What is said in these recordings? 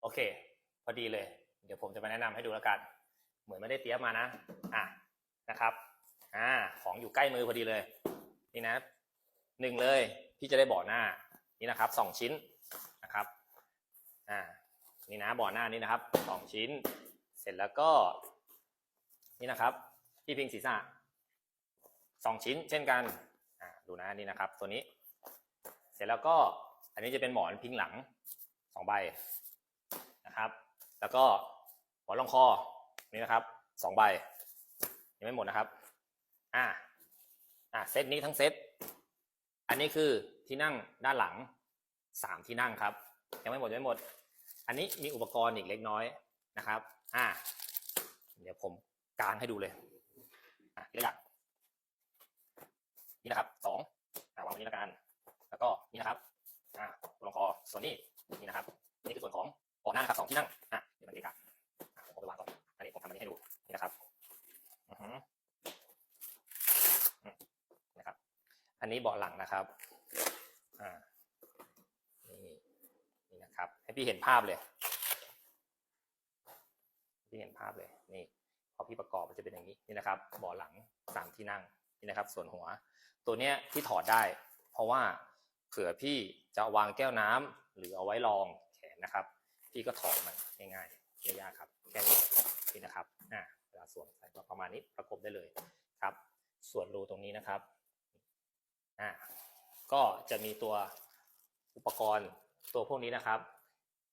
โอเค พอดีเลย เดี๋ยวผมจะมาแนะนำให้ดูแล้วกัน เหมือนไม่ได้เตรียมานะ อะนะครับ อ่า ของอยู่ใกล้มือพอดีเลย นี่นะหนึ่งเลยพี่จะได้บาะหน้านี่นะครับสองชิ้นนะครับ อ่า นี่นะบาะหน้านี่นะครับสองชิ้น เสร็จแล้วก็ นี่นะครับ ที่พิงศีรษะสองชิ้นเช่นกัน อ่า ดูนะนี่นะครับ ตัวนี้ เสร็จแล้วก็อันนี้จะเป็นหมอนพิงหลังสองใบ นะครับ แล้วก็หมอนรองคอนี่นะครับสองใบยังไม่หมดนะครับ อ่าอ่าเซตนี้ทั้งเซตอันนี้คือที่นั่งด้านหลังสามที่นั่งครับ ยังไม่หมดยังไม่หมด อันนี้มีอุปกรณ์อีกเล็กน้อยนะครับ อ่า เดี๋ยวผมกางให้ดูเลยอะทีละอย่างนี่นะครับสองวางไว้นี้ละกัน แล้วก็นี่นะครับอ่าลงคอส่วนนี้ อันนี้เบาะหลังนะครับ อ่า นี่นี่นะครับ ให้พี่เห็นภาพเลย พี่เห็นภาพเลย นี่ พอพี่ประกอบมันจะเป็นอย่างนี้ นี่นะครับ เบาะหลังสามที่นั่ง นี่นะครับ ส่วนหัว ตัวเนี้ยที่ถอดได้ เพราะว่าเผื่อพี่จะวางแก้วน้ำหรือเอาไว้รองแขนนะครับ พี่ก็ถอดมันง่ายๆไม่ยากครับ แค่นี้นี่นะครับ อ่าเวลาสวมใส่ก็ประมาณนี้ประกบได้เลยครับ ส่วนรูตรงนี้นะครับ ก็จะมีตัวอุปกรณ์ตัวพวกนี้นะครับ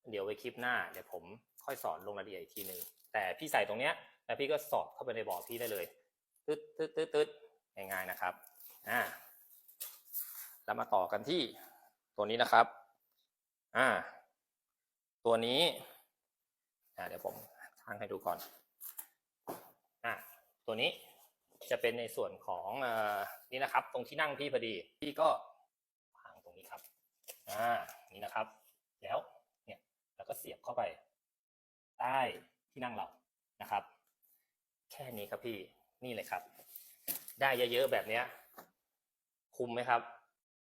เดี๋ยวไว้คลิปหน้าเดี๋ยวผมค่อยสอนลงรายละเอียดอีกทีหนึ่งแต่พี่ใส่ตรงเนี้ยแล้วพี่ก็สอดเข้าไปในบ่อพี่ได้เลยตึ๊ดตึ๊ดตึ๊ดตึ๊ดง่ายๆนะครับอ่าแล้วมาต่อกันที่ตัวนี้นะครับอ่าตัวนี้อ่าเดี๋ยวผมตั้งให้ดูก่อนอ่าตัวนี้จะเป็นในส่วนของเอ่อนี่นะครับ ตรงที่นั่งพี่พอดีพี่ก็วางตรงนี้ครับ อ่านี่นะครับ แล้วเนี่ยแล้วก็เสียบเข้าไป ใต้ที่นั่งเรานะครับ แค่นี้ครับพี่นี่เลยครับ ได้เยอะๆแบบเนี้ย คุ้มไหมครับ